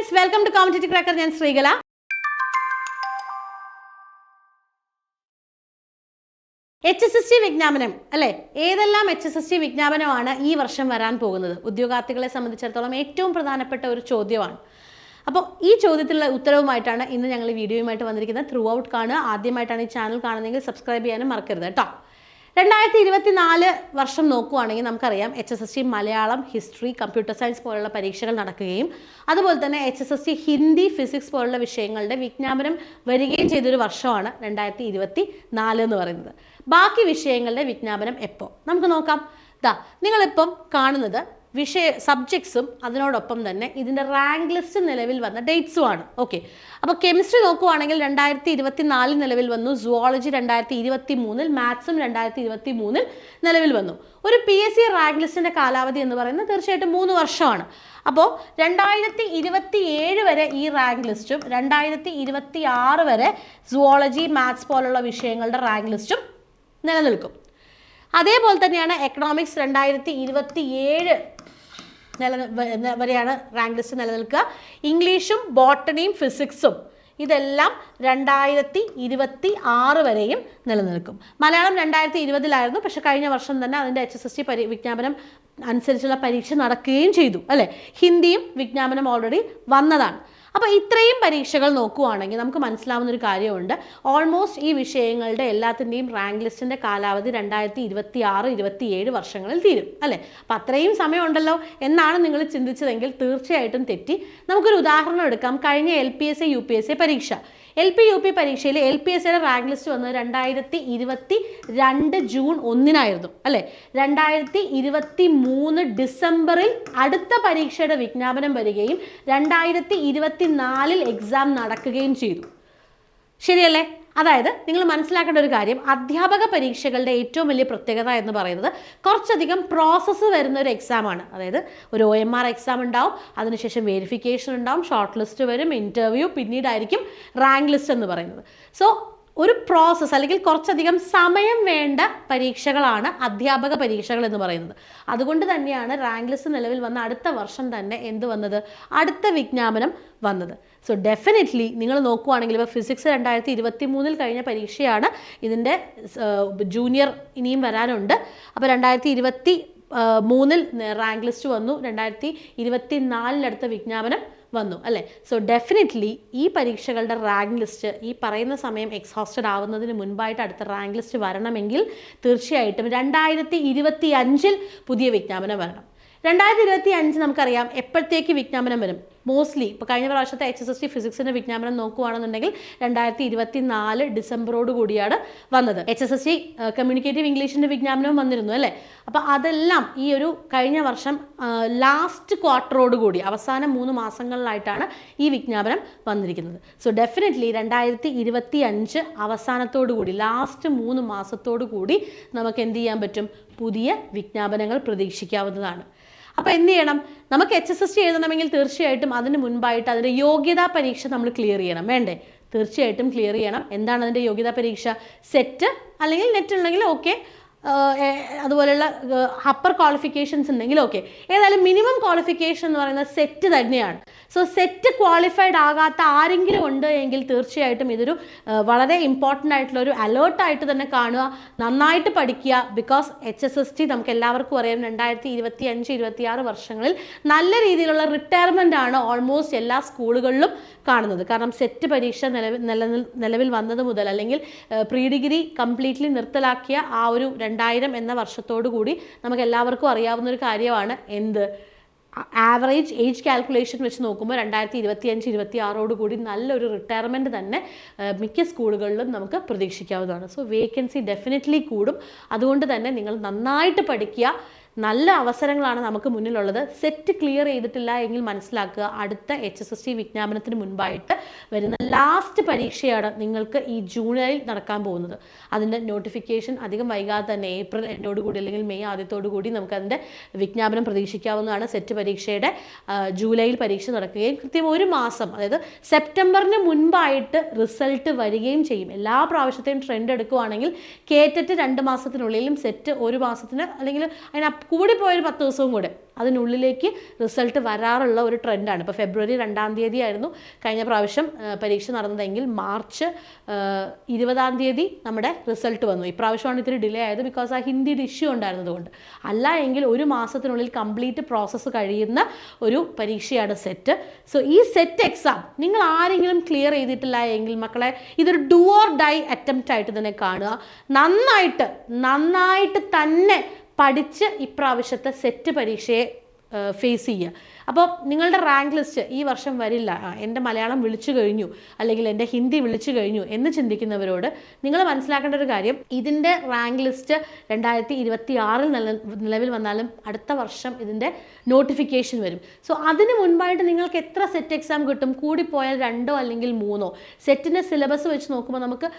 Friends welcome to competitive cracker ഞാൻ Sreekala. H S S T വിജ്ഞാപനം അല്ലെ? ഏതെല്ലാം എച്ച് എസ് എസ് ടി വിജ്ഞാപനമാണ് ഈ വർഷം വരാൻ പോകുന്നത്? ഉദ്യോഗാർത്ഥികളെ സംബന്ധിച്ചിടത്തോളം ഏറ്റവും പ്രധാനപ്പെട്ട ഒരു ചോദ്യമാണ്. അപ്പോൾ ഈ ചോദ്യത്തിലുള്ള ഉത്തരവുമായിട്ടാണ് ഇന്ന് ഞങ്ങൾ വീഡിയോയുമായിട്ട് വന്നിരിക്കുന്നത്. ത്രൂ ഔട്ട് കാണുക. ആദ്യമായിട്ടാണ് ഈ ചാനൽ കാണുന്നതെങ്കിൽ സബ്സ്ക്രൈബ് ചെയ്യാനും മറക്കരുത് കേട്ടോ. രണ്ടായിരത്തി ഇരുപത്തിനാല് വർഷം നോക്കുകയാണെങ്കിൽ നമുക്കറിയാം H S S T Malayalam history computer science പോലുള്ള പരീക്ഷകൾ നടക്കുകയും അതുപോലെ തന്നെ H S S T Hindi physics പോലുള്ള വിഷയങ്ങളുടെ വിജ്ഞാപനം വരികയും ചെയ്തൊരു വർഷമാണ് രണ്ടായിരത്തി ഇരുപത്തി നാല് എന്ന് പറയുന്നത്. ബാക്കി വിഷയങ്ങളുടെ വിജ്ഞാപനം എപ്പോൾ നമുക്ക് നോക്കാം. ദാ നിങ്ങളിപ്പം കാണുന്നത് വിഷയ സബ്ജക്ട്സും അതിനോടൊപ്പം തന്നെ ഇതിന്റെ റാങ്ക് ലിസ്റ്റ് നിലവിൽ വന്ന ഡേറ്റ്സും ആണ്. ഓക്കെ അപ്പോൾ കെമിസ്ട്രി നോക്കുവാണെങ്കിൽ രണ്ടായിരത്തി ഇരുപത്തി നാലിൽ നിലവിൽ വന്നു. സുവോളജി രണ്ടായിരത്തി ഇരുപത്തി മൂന്നിൽ മാത്സും രണ്ടായിരത്തി ഇരുപത്തി മൂന്നിൽ നിലവിൽ വന്നു. ഒരു പി എസ് സി റാങ്ക് ലിസ്റ്റിന്റെ കാലാവധി എന്ന് പറയുന്നത് തീർച്ചയായിട്ടും മൂന്ന് വർഷമാണ്. അപ്പോൾ രണ്ടായിരത്തി ഇരുപത്തി ഏഴ് വരെ ഈ റാങ്ക് ലിസ്റ്റും രണ്ടായിരത്തി ഇരുപത്തി ആറ് വരെ സുവോളജി മാത്സ് പോലുള്ള വിഷയങ്ങളുടെ റാങ്ക് ലിസ്റ്റും നിലനിൽക്കും. അതേപോലെ തന്നെയാണ് എക്കണോമിക്സ് രണ്ടായിരത്തി ഇരുപത്തി ഏഴ് നില വരെയാണ് റാങ്ക് ലിസ്റ്റ് നിലനിൽക്കുക. ഇംഗ്ലീഷും ബോട്ടണിയും ഫിസിക്സും ഇതെല്ലാം രണ്ടായിരത്തി ഇരുപത്തി ആറ് വരെയും നിലനിൽക്കും. മലയാളം രണ്ടായിരത്തി ഇരുപതിലായിരുന്നു പക്ഷേ കഴിഞ്ഞ വർഷം തന്നെ അതിന്റെ എച്ച് എസ് എസ് ടി പരി വിജ്ഞാപനം അനുസരിച്ചുള്ള പരീക്ഷ നടക്കുകയും ചെയ്തു അല്ലേ? ഹിന്ദിയും വിജ്ഞാപനം ഓൾറെഡി വന്നതാണ്. അപ്പോൾ ഇത്രയും പരീക്ഷകൾ നോക്കുവാണെങ്കിൽ നമുക്ക് മനസ്സിലാവുന്ന ഒരു കാര്യമുണ്ട്. ഓൾമോസ്റ്റ് ഈ വിഷയങ്ങളുടെ എല്ലാത്തിന്റെയും റാങ്ക് ലിസ്റ്റിന്റെ കാലാവധി രണ്ടായിരത്തി ഇരുപത്തി ആറ് ഇരുപത്തി ഏഴ് വർഷങ്ങളിൽ തീരും അല്ലേ? അപ്പം അത്രയും സമയമുണ്ടല്ലോ എന്നാണ് നിങ്ങൾ ചിന്തിച്ചതെങ്കിൽ തീർച്ചയായിട്ടും തെറ്റി. നമുക്കൊരു ഉദാഹരണം എടുക്കാം. കഴിഞ്ഞ L P S A U P S A പരീക്ഷ. എൽ പി യു പി പരീക്ഷയിൽ എൽ പി എസ് സിയുടെ റാങ്ക് ലിസ്റ്റ് വന്നത് രണ്ടായിരത്തി ഇരുപത്തി രണ്ട് ജൂൺ ഒന്നിനായിരുന്നു അല്ലേ? രണ്ടായിരത്തി ഇരുപത്തി മൂന്ന് ഡിസംബറിൽ അടുത്ത പരീക്ഷയുടെ വിജ്ഞാപനം വരികയും രണ്ടായിരത്തി ഇരുപത്തി നാലിൽ എക്സാം നടക്കുകയും ചെയ്തു. ശരിയല്ലേ? അതായത് നിങ്ങൾ മനസ്സിലാക്കേണ്ട ഒരു കാര്യം അധ്യാപക പരീക്ഷകളുടെ ഏറ്റവും വലിയ പ്രത്യേകത എന്ന് പറയുന്നത് കുറച്ചധികം പ്രോസസ്സ് വരുന്ന ഒരു എക്സാമാണ് അതായത് ഒരു ഒ എം ആർ എക്സാം ഉണ്ടാവും അതിനുശേഷം വെരിഫിക്കേഷൻ ഉണ്ടാവും ഷോർട്ട് ലിസ്റ്റ് വരും ഇന്റർവ്യൂ പിന്നീടായിരിക്കും റാങ്ക് ലിസ്റ്റ് എന്ന് പറയുന്നത്. സോ ഒരു പ്രോസസ്സ് അല്ലെങ്കിൽ കുറച്ചധികം സമയം വേണ്ട പരീക്ഷകളാണ് അധ്യാപക പരീക്ഷകൾ എന്ന് പറയുന്നത്. അതുകൊണ്ട് തന്നെയാണ് റാങ്ക് ലിസ്റ്റ് നിലവിൽ വന്ന അടുത്ത വർഷം തന്നെ എന്ത് വന്നത്? അടുത്ത വിജ്ഞാപനം വന്നത്. സോ ഡെഫിനറ്റ്ലി നിങ്ങൾ നോക്കുവാണെങ്കിൽ ഇപ്പോൾ ഫിസിക്സ് രണ്ടായിരത്തി ഇരുപത്തി മൂന്നിൽ കഴിഞ്ഞ പരീക്ഷയാണ് ഇതിന്റെ ജൂനിയർ ഇനിയും വരാനുണ്ട്. അപ്പോൾ രണ്ടായിരത്തി ഇരുപത്തി മൂന്നിൽ റാങ്ക് ലിസ്റ്റ് വന്നു. രണ്ടായിരത്തി ഇരുപത്തി നാലിലടുത്ത വിജ്ഞാപനം വന്നു അല്ലേ? സോ ഡെഫിനറ്റ്ലി ഈ പരീക്ഷകളുടെ റാങ്ക് ലിസ്റ്റ് ഈ പറയുന്ന സമയം എക്സോസ്റ്റഡ് ആവുന്നതിന് മുൻപായിട്ട് അടുത്ത റാങ്ക് ലിസ്റ്റ് വരണമെങ്കിൽ തീർച്ചയായിട്ടും രണ്ടായിരത്തി ഇരുപത്തി അഞ്ചിൽ പുതിയ വിജ്ഞാപനം വരണം. രണ്ടായിരത്തി ഇരുപത്തി അഞ്ച് നമുക്കറിയാം എപ്പോഴത്തേക്ക് വിജ്ഞാപനം വരും? മോസ്റ്റ്ലി ഇപ്പോൾ കഴിഞ്ഞ പ്രാവശ്യത്തെ എച്ച് എസ് എസ് ടി ഫിസിക്സിന്റെ വിജ്ഞാപനം നോക്കുകയാണെന്നുണ്ടെങ്കിൽ രണ്ടായിരത്തി ഇരുപത്തി നാല് ഡിസംബറോട് കൂടിയാണ് വന്നത്. H S S T communicative ഇംഗ്ലീഷിന്റെ വിജ്ഞാപനവും വന്നിരുന്നു അല്ലേ? അപ്പോൾ അതെല്ലാം ഈ ഒരു കഴിഞ്ഞ വർഷം ലാസ്റ്റ് ക്വാർട്ടറോട് കൂടി അവസാന മൂന്ന് മാസങ്ങളിലായിട്ടാണ് ഈ വിജ്ഞാപനം വന്നിരിക്കുന്നത്. സോ ഡെഫിനറ്റ്ലി രണ്ടായിരത്തി ഇരുപത്തി അഞ്ച് അവസാനത്തോടു കൂടി ലാസ്റ്റ് മൂന്ന് മാസത്തോടു കൂടി നമുക്ക് എന്ത് ചെയ്യാൻ പറ്റും? പുതിയ വിജ്ഞാപനങ്ങൾ പ്രതീക്ഷിക്കാവുന്നതാണ്. അപ്പോൾ എന്ത് ചെയ്യണം? നമുക്ക് എച്ച് എസ് എസ് ടി എഴുതണമെങ്കിൽ തീർച്ചയായിട്ടും അതിന് മുൻപായിട്ട് അതിന്റെ യോഗ്യതാ പരീക്ഷ നമ്മൾ ക്ലിയർ ചെയ്യണം. വേണ്ടേ? തീർച്ചയായിട്ടും ക്ലിയർ ചെയ്യണം. എന്താണ് അതിന്റെ യോഗ്യതാ പരീക്ഷ? സെറ്റ് അല്ലെങ്കിൽ നെറ്റ് ഉണ്ടെങ്കിൽ ഓക്കെ അതുപോലെയുള്ള അപ്പർ ക്വാളിഫിക്കേഷൻസ് ഉണ്ടെങ്കിൽ ഓക്കെ ഏതായാലും മിനിമം ക്വാളിഫിക്കേഷൻ എന്ന് പറയുന്നത് സെറ്റ് തന്നെയാണ്. സോ സെറ്റ് ക്വാളിഫൈഡ് ആകാത്ത ആരെങ്കിലും ഉണ്ട് എങ്കിൽ തീർച്ചയായിട്ടും ഇതൊരു വളരെ ഇമ്പോർട്ടന്റ് ആയിട്ടുള്ള ഒരു അലേർട്ടായിട്ട് തന്നെ കാണുക നന്നായിട്ട് പഠിക്കുക because H S S T നമുക്ക് എല്ലാവർക്കും അറിയാം രണ്ടായിരത്തി ഇരുപത്തി അഞ്ച് ഇരുപത്തി ആറ് വർഷങ്ങളിൽ നല്ല രീതിയിലുള്ള റിട്ടയർമെന്റ് ആണ് ഓൾമോസ്റ്റ് എല്ലാ സ്കൂളുകളിലും കാണുന്നത്. കാരണം സെറ്റ് പരീക്ഷ നിലവിൽ നിലനിൽ നിലവിൽ വന്നത് മുതൽ അല്ലെങ്കിൽ പ്രീ ഡിഗ്രി കംപ്ലീറ്റ്ലി നിർത്തലാക്കിയ ആ ഒരു രണ്ടായിരം എന്ന വർഷത്തോടു കൂടി നമുക്ക് എല്ലാവർക്കും അറിയാവുന്ന ഒരു കാര്യമാണ് എന്ത്? ആവറേജ് ഏജ് കാൽക്കുലേഷൻ വെച്ച് നോക്കുമ്പോൾ രണ്ടായിരത്തി ഇരുപത്തി അഞ്ച് ഇരുപത്തി ആറോട് കൂടി നല്ലൊരു റിട്ടയർമെന്റ് തന്നെ മിക്ക സ്കൂളുകളിലും നമുക്ക് പ്രതീക്ഷിക്കാവുന്നതാണ്. സോ വേക്കൻസി ഡെഫിനറ്റ്ലി കൂടും. അതുകൊണ്ട് തന്നെ നിങ്ങൾ നന്നായിട്ട് പഠിക്കുക. നല്ല അവസരങ്ങളാണ് നമുക്ക് മുന്നിലുള്ളത്. സെറ്റ് ക്ലിയർ ചെയ്തിട്ടില്ല എങ്കിൽ മനസ്സിലാക്കുക. അടുത്ത എച്ച് എസ് എസ് ടി വിജ്ഞാപനത്തിന് മുൻപായിട്ട് വരുന്ന ലാസ്റ്റ് പരീക്ഷയാണ് നിങ്ങൾക്ക് ഈ ജൂണിൽ നടക്കാൻ പോകുന്നത്. അതിന്റെ നോട്ടിഫിക്കേഷൻ അധികം വൈകാതെ തന്നെ ഏപ്രിൽ എന്നോട് കൂടി അല്ലെങ്കിൽ മെയ് ആദ്യത്തോടു കൂടി നമുക്ക് അതിന്റെ വിജ്ഞാപനം പ്രതീക്ഷിക്കാവുന്നതാണ് സെറ്റ് പരീക്ഷയുടെ ജൂലൈയിൽ പരീക്ഷ നടക്കുകയും കൃത്യം ഒരു മാസം അതായത് സെപ്റ്റംബറിന് മുൻപായിട്ട് റിസൾട്ട് വരികയും ചെയ്യും. എല്ലാ പ്രാവശ്യത്തെയും ട്രെൻഡ് എടുക്കുകയാണെങ്കിൽ കേറ്ററ്റ് രണ്ട് മാസത്തിനുള്ളിലും സെറ്റ് ഒരു മാസത്തിന് അല്ലെങ്കിൽ അതിന് കൂടിപ്പോയൊരു പത്ത് ദിവസവും കൂടെ. അതിനുള്ളിലേക്ക് റിസൾട്ട് വരാറുള്ള ഒരു ട്രെൻഡാണ് ഇപ്പോൾ ഫെബ്രുവരി രണ്ടാം തീയതി ആയിരുന്നു കഴിഞ്ഞ പ്രാവശ്യം പരീക്ഷ നടന്നതെങ്കിൽ മാർച്ച് ഇരുപതാം തീയതി നമ്മുടെ റിസൾട്ട് വന്നു. ഇപ്രാവശ്യമാണ് ഇത്തിരി ഡിലേ ആയത് ബിക്കോസ് ആ ഹിന്ദിയുടെ ഇഷ്യൂ ഉണ്ടായിരുന്നതുകൊണ്ട് അല്ല എങ്കിൽ ഒരു മാസത്തിനുള്ളിൽ കംപ്ലീറ്റ് പ്രോസസ്സ് കഴിയുന്ന ഒരു പരീക്ഷയാണ് സെറ്റ് സോ ഈ സെറ്റ് എക്സാം നിങ്ങൾ ആരെങ്കിലും ക്ലിയർ ചെയ്തിട്ടില്ല എങ്കിൽ മക്കളെ ഇതൊരു ഡു ഓർ ഡൈ അറ്റംപ്റ്റ് ആയിട്ട് തന്നെ കാണുക. നന്നായിട്ട് നന്നായിട്ട് തന്നെ പഠിച്ച് ഇപ്രാവശ്യത്തെ സെറ്റ് പരീക്ഷയെ ഫേസ് ചെയ്യുക. അപ്പോൾ നിങ്ങളുടെ റാങ്ക് ലിസ്റ്റ് ഈ വർഷം വരില്ല. എന്റെ മലയാളം വിളിച്ചു കഴിഞ്ഞു അല്ലെങ്കിൽ എന്റെ ഹിന്ദി വിളിച്ചു കഴിഞ്ഞു എന്ന് ചിന്തിക്കുന്നവരോട് നിങ്ങൾ മനസ്സിലാക്കേണ്ട ഒരു കാര്യം ഇതിന്റെ റാങ്ക് ലിസ്റ്റ് രണ്ടായിരത്തി ഇരുപത്തി ആറിൽ നില നിലവിൽ വന്നാലും അടുത്ത വർഷം ഇതിന്റെ നോട്ടിഫിക്കേഷൻ വരും. സോ അതിന് മുൻപായിട്ട് നിങ്ങൾക്ക് എത്ര സെറ്റ് എക്സാം കിട്ടും? കൂടിപ്പോയാൽ രണ്ടോ അല്ലെങ്കിൽ മൂന്നോ? സെറ്റിന്റെ സിലബസ് വെച്ച് നോക്കുമ്പോൾ നമുക്ക്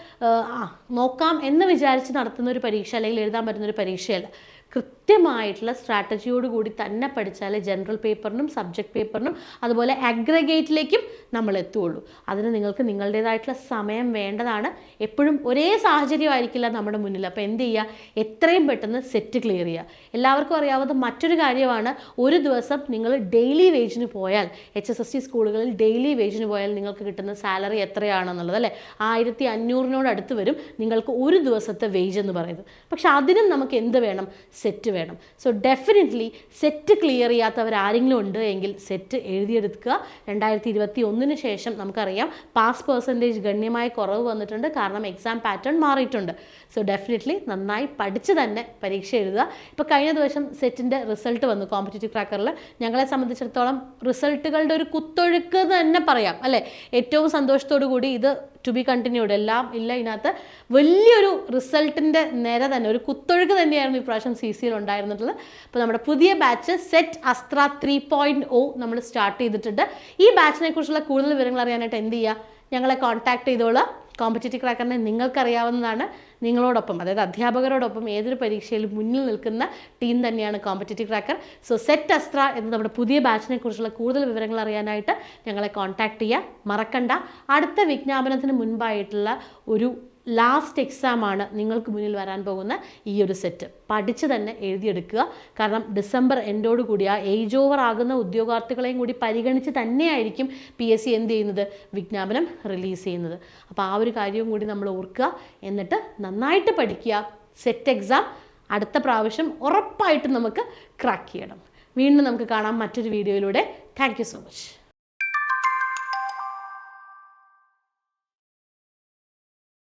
നോക്കാം എന്ന് വിചാരിച്ച് നടത്തുന്ന ഒരു പരീക്ഷ അല്ലെങ്കിൽ എഴുതാൻ പറ്റുന്ന ഒരു പരീക്ഷയല്ല. കൃത്യമായിട്ടുള്ള സ്ട്രാറ്റജിയോട് കൂടി തന്നെ പഠിച്ചാൽ ജനറൽ പേപ്പറിനും സബ്ജക്ട് പേപ്പറിനും അതുപോലെ അഗ്രഗേറ്റിലേക്കും നമ്മൾ എത്തുകയുള്ളൂ അതിന് നിങ്ങൾക്ക് നിങ്ങളുടേതായിട്ടുള്ള സമയം വേണ്ടതാണ്. എപ്പോഴും ഒരേ സാഹചര്യമായിരിക്കില്ല നമ്മുടെ മുന്നിൽ. അപ്പോൾ എന്ത് ചെയ്യുക? എത്രയും പെട്ടെന്ന് സെറ്റ് ക്ലിയർ ചെയ്യുക. എല്ലാവർക്കും അറിയാവുന്ന മറ്റൊരു കാര്യമാണ് ഒരു ദിവസം നിങ്ങൾ ഡെയിലി വേജിന് പോയാൽ എച്ച് എസ് എസ് ടി സ്കൂളുകളിൽ ഡെയിലി വേജിന് പോയാൽ നിങ്ങൾക്ക് കിട്ടുന്ന സാലറി എത്രയാണെന്നുള്ളത് അല്ലേ? ആയിരത്തി അഞ്ഞൂറിനോട് അടുത്ത് വരും നിങ്ങൾക്ക് ഒരു ദിവസത്തെ വേജ് എന്ന് പറയുന്നത്. പക്ഷെ അതിനും നമുക്ക് എന്ത് വേണം? സെറ്റ് വേണം. സോ ഡെഫിനറ്റ്ലി സെറ്റ് ക്ലിയർ ചെയ്യാത്തവർ ആരെങ്കിലും ഉണ്ട് എങ്കിൽ സെറ്റ് എഴുതിയെടുക്കുക. രണ്ടായിരത്തി ഇരുപത്തി ഒന്നിന് ശേഷം നമുക്കറിയാം പാസ് പെർസെന്റേജ് ഗണ്യമായ കുറവ് വന്നിട്ടുണ്ട്. കാരണം എക്സാം പാറ്റേൺ മാറിയിട്ടുണ്ട്. സോ ഡെഫിനറ്റ്ലി നന്നായി പഠിച്ച് തന്നെ പരീക്ഷ എഴുതുക. ഇപ്പോൾ കഴിഞ്ഞ ദിവസം സെറ്റിന്റെ റിസൾട്ട് വന്നു കോമ്പറ്റേറ്റീവ് ക്രാക്കറിൽ ഞങ്ങളെ സംബന്ധിച്ചിടത്തോളം റിസൾട്ടുകളുടെ ഒരു കുത്തൊഴുക്ക് തന്നെ പറയാം. അല്ലേ? ഏറ്റവും സന്തോഷത്തോടു കൂടി ഇത് ടു ബി കണ്ടിന്യൂഡ് എല്ലാം ഇല്ല ഇതിനകത്ത് വലിയൊരു റിസൾട്ടിന്റെ നിര തന്നെ ഒരു കുത്തൊഴുക്ക് തന്നെയായിരുന്നു ഇപ്രാവശ്യം സി സിയിൽ ഉണ്ടായിരുന്നിട്ടുള്ളത്. അപ്പോൾ നമ്മുടെ പുതിയ batch SET Astra three point O നമ്മൾ സ്റ്റാർട്ട് ചെയ്തിട്ടുണ്ട്. ഈ ബാച്ചിനെ കുറിച്ചുള്ള കൂടുതൽ വിവരങ്ങൾ അറിയാനായിട്ട് എന്ത് ചെയ്യുക ഞങ്ങളെ കോൺടാക്ട് ചെയ്തോളാം. കോമ്പറ്റേറ്റീവ് ക്രാക്കറിനെ നിങ്ങൾക്കറിയാവുന്നതാണ്. നിങ്ങളോടൊപ്പം അതായത് അധ്യാപകരോടൊപ്പം ഏതൊരു പരീക്ഷയിലും മുന്നിൽ നിൽക്കുന്ന ടീം തന്നെയാണ് competitive cracker so set Astra എന്ന് നമ്മുടെ പുതിയ ബാച്ചിനെ കുറിച്ചുള്ള കൂടുതൽ വിവരങ്ങൾ അറിയാനായിട്ട് ഞങ്ങളെ കോൺടാക്ട് ചെയ്യുക മറക്കണ്ട. അടുത്ത വിജ്ഞാപനത്തിന് മുൻപായിട്ടുള്ള ഒരു ലാസ്റ്റ് എക്സാമാണ് നിങ്ങൾക്ക് മുന്നിൽ വരാൻ പോകുന്ന ഈ ഒരു സെറ്റ് പഠിച്ച് തന്നെ എഴുതിയെടുക്കുക. കാരണം ഡിസംബർ എൻഡോട് കൂടി ആ ഏജ് ഓവർ ആകുന്ന ഉദ്യോഗാർത്ഥികളെയും കൂടി പരിഗണിച്ച് തന്നെയായിരിക്കും പി എസ് സി എന്ത് ചെയ്യുന്നത്? വിജ്ഞാപനം റിലീസ് ചെയ്യുന്നത്. അപ്പോൾ ആ ഒരു കാര്യവും കൂടി നമ്മൾ ഓർക്കുക. എന്നിട്ട് നന്നായിട്ട് പഠിക്കുക. സെറ്റ് എക്സാം അടുത്ത പ്രാവശ്യം ഉറപ്പായിട്ടും നമുക്ക് ക്രാക്ക് ചെയ്യണം. വീണ്ടും നമുക്ക് കാണാം മറ്റൊരു വീഡിയോയിലൂടെ താങ്ക് സോ മച്ച്